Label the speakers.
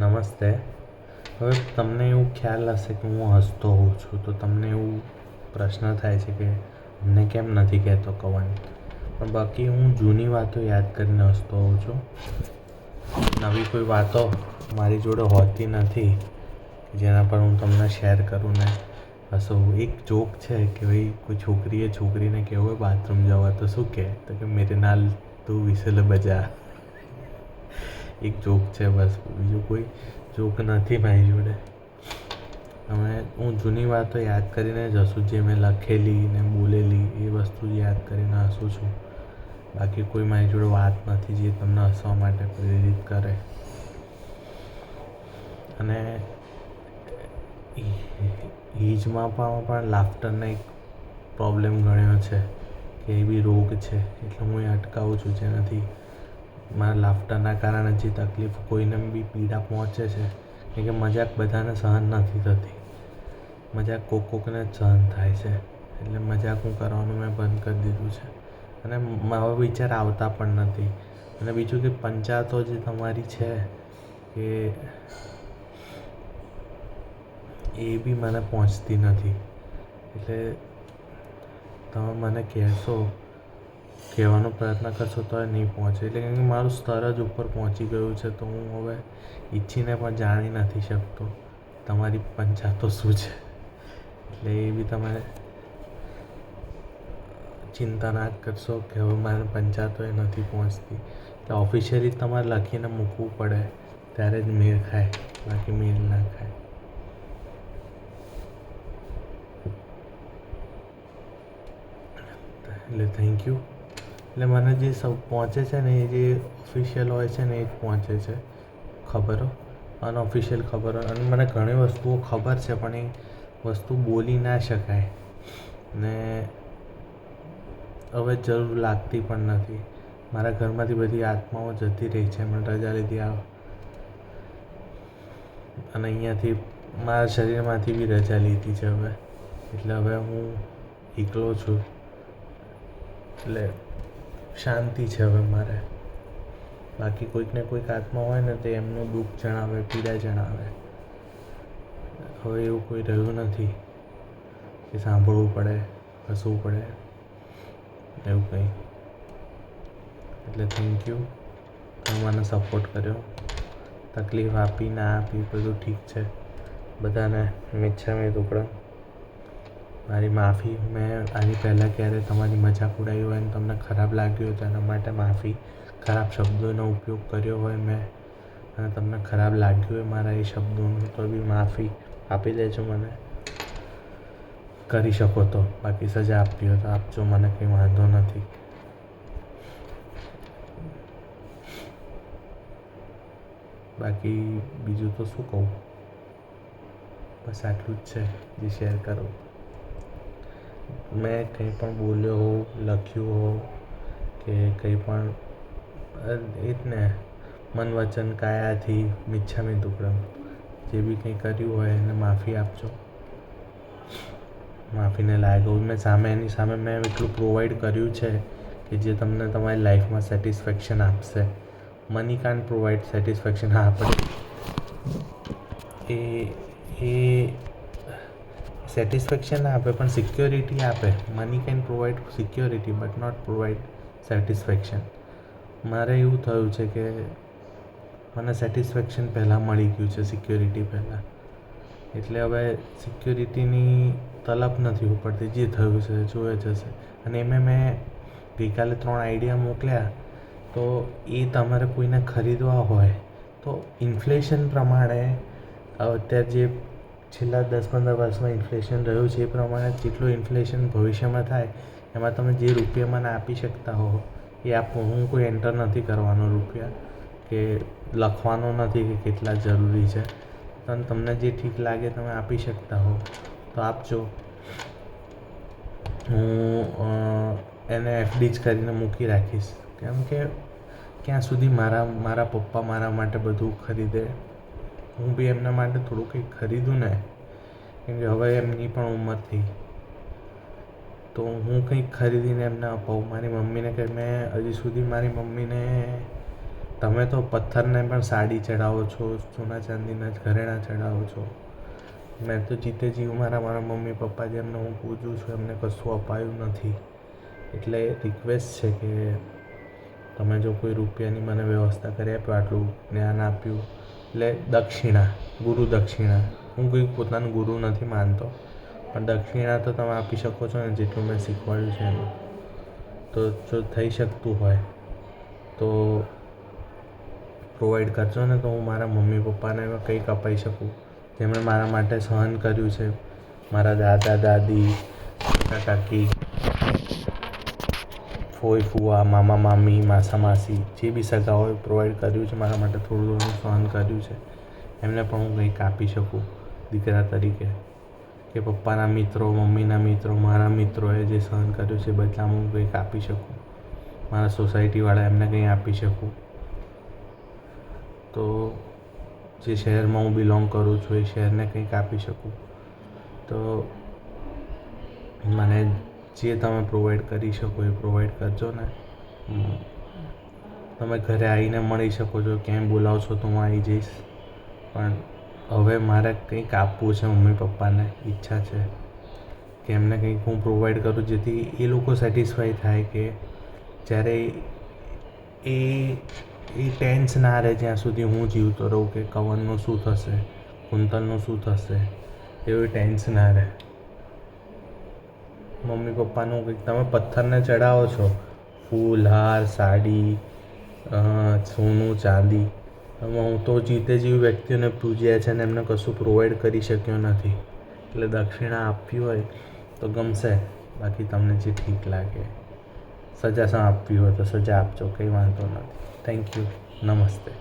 Speaker 1: નમસ્તે. હવે તમને એવું ખ્યાલ હશે કે હું હસતો હોઉં છું, તો તમને એવું પ્રશ્ન થાય છે કે મને કેમ નથી કહેતો કવન? પણ બાકી હું જૂની વાતો યાદ કરીને હસતો હોઉં છું. નવી કોઈ વાતો મારી જોડે હોતી નથી, જેના પર હું તમને શેર કરું ને હસું. એક જોક છે કે ભાઈ, કોઈ છોકરીએ છોકરીને કહેવું હોય બાથરૂમ જવા, તો શું કહે? તો કે, મેરે નાલ તું વિસલ બજા. એક જોક છે બસ, બીજું કોઈ જોક નથી મારી જોડે. હવે હું જૂની વાતો યાદ કરીને જ હસું, જે મેં લખેલી ને બોલેલી, એ વસ્તુ યાદ કરીને હસું છું. બાકી કોઈ મારી જોડે વાત નથી જે તમને હસવા માટે પ્રેરિત કરે. અને હિજમાં પણ પણ લાફ્ટરને એક પ્રોબ્લેમ ગણ્યો છે કે એ બી રોગ છે, એટલે હું એ અટકાવું છું જેનાથી મારા લાફ્ટરના કારણે જે તકલીફ કોઈને બી પીડા પહોંચે છે કેમ કે મજાક બધાને સહન નથી થતી. મજાક કોક કોકને જ સહન થાય છે, એટલે મજાક હું કરવાનું મેં બંધ કરી દીધું છે. અને મારા વિચાર આવતા પણ નથી. અને બીજું કે પંચાયતો જે તમારી છે એ એ બી મને પહોંચતી નથી. એટલે તમે મને કહેશો કહેવાનો પ્રયત્ન કરશો તોય નહીં પહોંચે. એટલે કે મારું સ્તર જ ઉપર પહોંચી ગયું છે તો હું હવે ઈચ્છીને પણ જાણી નથી શકતો તમારી પંચાતો શું છે. એટલે એ બી તમે ચિંતા ના કરશો કે હવે મારે પંચાતો એ નથી પહોંચતી. એટલે ઓફિશિયલી તમારે લખીને મૂકવું પડે ત્યારે જ મેળ ખાય, બાકી મેળ ના ખાય. એટલે થેન્ક યુ એટલે મને જે સૌ પહોંચે છે ને એ જે ઓફિશિયલ હોય છે ને એ જ પહોંચે છે ખબરો અનઓફિશિયલ ખબરો. અને મને ઘણી વસ્તુઓ ખબર છે, પણ એ વસ્તુ બોલી ના શકાય. ને હવે જરૂર લાગતી પણ નથી. મારા ઘરમાંથી બધી આત્માઓ જતી રહી છે, મને રજા લીધી આ. અને અહીંયાથી મારા શરીરમાંથી બી રજા લીધી છે હવે. એટલે હવે હું એકલો છું. એટલે શાંતિ છે હવે મારે. બાકી કોઈકને કોઈક આત્મા હોય ને તે એમનું દુઃખ જણાવે, પીડા જણાવે. હવે એવું કોઈ રહ્યું નથી કે સાંભળવું પડે, હસવું પડે, એવું કંઈ. એટલે થેન્ક યુ તમે મને સપોર્ટ કર્યો. તકલીફ આપી, ના આપી, બધું ઠીક છે. બધાને મિચ્છામી દુકડમ મારી માફી મેં આની પહેલાં ક્યારે તમારી મજાક ઉડાવી હોય અને તમને ખરાબ લાગ્યું હોય તો એના માટે માફી, ખરાબ શબ્દોનો ઉપયોગ કર્યો હોય મેં, અને તમને ખરાબ લાગ્યું હોય મારા એ શબ્દોનું, તો બી માફી આપી દેજો મને. કરી શકો તો, બાકી સજા આપવી હોય તો આપજો, મને કંઈ વાંધો નથી. બાકી બીજું તો શું કહું? બસ આટલું જ છે, જે શેર કરું. મેં કંઈ પણ બોલ્યો હોઉં, લખ્યું હોઉં કે કંઈ પણ એ જ ને મન વચન કાયાથી, મિચ્છામી દુક્કડમ જે બી કંઈ કર્યું હોય એને માફી આપજો. માફીને લાયક મેં સામે, એની સામે મેં એટલું પ્રોવાઈડ કર્યું છે કે જે તમને તમારી લાઈફમાં સેટિસ્ફેક્શન આપશે. મની કાન પ્રોવાઈડ સેટિસ્ફેક્શન હા એ એ સેટિસ્ફેક્શન આપે, પણ સિક્યોરિટી આપે. Money can provide security but not provide satisfaction મારે એવું થયું છે કે મને સેટિસ્ફેક્શન પહેલાં મળી ગયું છે સિક્યોરિટી પહેલાં. એટલે હવે સિક્યોરિટીની તલબ નથી ઉપડતી, જે થયું છે, જોયે જશે અને એમાં મેં ગઈકાલે ત્રણ આઈડિયા મોકલ્યા. તો એ તમારે કોઈને ખરીદવા હોય, તો ઇન્ફ્લેશન પ્રમાણે અત્યારે જે છેલ્લા દસ પંદર વર્ષમાં ઇન્ફ્લેશન રહ્યું છે એ પ્રમાણે જેટલું ઇન્ફ્લેશન ભવિષ્યમાં થાય, એમાં તમે જે રૂપિયા મને આપી શકતા હો, એ આપો. હું કોઈ એન્ટર નથી કરવાનો રૂપિયા કે લખવાનો નથી કે કેટલા જરૂરી છે. પણ તમને જે ઠીક લાગે તમે આપી શકતા હો. તો આપજો. હું એને એફડી જ કરીને મૂકી રાખીશ. કેમ કે ક્યાં સુધી મારા મારા પપ્પા મારા માટે બધું ખરીદે હું બી એમના માટે થોડું કંઈક ખરીદું ને, કેમ કે હવે એમની પણ ઉંમર થઈ. તો હું કંઈક ખરીદીને એમને અપાવું મારી મમ્મીને કે મેં હજી સુધી મારી મમ્મીને, તમે તો પથ્થરને પણ સાડી ચડાવો છો, સોના ચાંદીના જ ઘરેણાં ચડાવો છો. મેં તો જીતે જીવ મારા મારા મમ્મી, પપ્પા જેમને હું પૂછું છું, એમને કશું અપાયું નથી. એટલે રિક્વેસ્ટ છે કે તમે જો કોઈ રૂપિયાની મને વ્યવસ્થા કરી આપ્યો આટલું જ્ઞાન આપ્યું. એટલે દક્ષિણા, ગુરુ દક્ષિણા. હું કોઈ પોતાનું ગુરુ નથી માનતો, પણ દક્ષિણા તો તમે આપી શકો છો ને જેટલું મેં શીખવાડ્યું છે એનું. તો જો થઈ શકતું હોય, તો પ્રોવાઈડ કરજો ને તો હું મારા મમ્મી પપ્પાને કંઈક અપાઈ શકું. જેમણે મારા માટે સહન કર્યું છે. મારા દાદા, દાદી, કાકા, કાકી ફોઈ ફુવા, મામા, મામી, માસા, માસી, જે બી સગાઓએ પ્રોવાઈડ કર્યું છે, મારા માટે થોડું ઘણું સહન કર્યું છે. એમને પણ હું કંઈક આપી શકું, દીકરા તરીકે. કે પપ્પાના મિત્રો, મમ્મીના મિત્રો, મારા મિત્રોએ જે સહન કર્યું છે બદલામાં હું કંઈક આપી શકું. મારા સોસાયટીવાળા એમને કંઈ આપી શકું. તો જે શહેરમાં હું બિલોંગ કરું છું, એ શહેરને કંઈક આપી શકું. તો મને જે તમે પ્રોવાઈડ કરી શકો એ પ્રોવાઈડ કરજો ને. તમે ઘરે આવીને મળી શકો છો ક્યાંય બોલાવશો તો હું આવી જઈશ. પણ હવે મારે કંઈક આપવું છે મમ્મી પપ્પાને, ઈચ્છા છે કે એમને કંઈક હું પ્રોવાઈડ કરું જેથી એ લોકો સેટિસ્ફાઈ થાય કે જ્યારે એ એ ટેન્સ ના રહે જ્યાં સુધી હું જીવતો રહું કે કવનનું શું થશે, કુંતલનું શું થશે, એવી ટેન્સ ના રહે. મમ્મી પપ્પાનું કંઈક તમે પથ્થરને ચડાવો છો. ફૂલ, હાર, સાડી સોનું, ચાંદી. એમાં હું તો જીતે જેવી વ્યક્તિઓને પૂજ્યા છે ને એમને કશું પ્રોવાઈડ કરી શક્યો નથી. એટલે દક્ષિણા આપવી હોય તો ગમશે. બાકી તમને જે ઠીક લાગે, સજા આપવી હોય તો સજા આપજો, કંઈ વાંધો નથી. થેન્ક યુ નમસ્તે.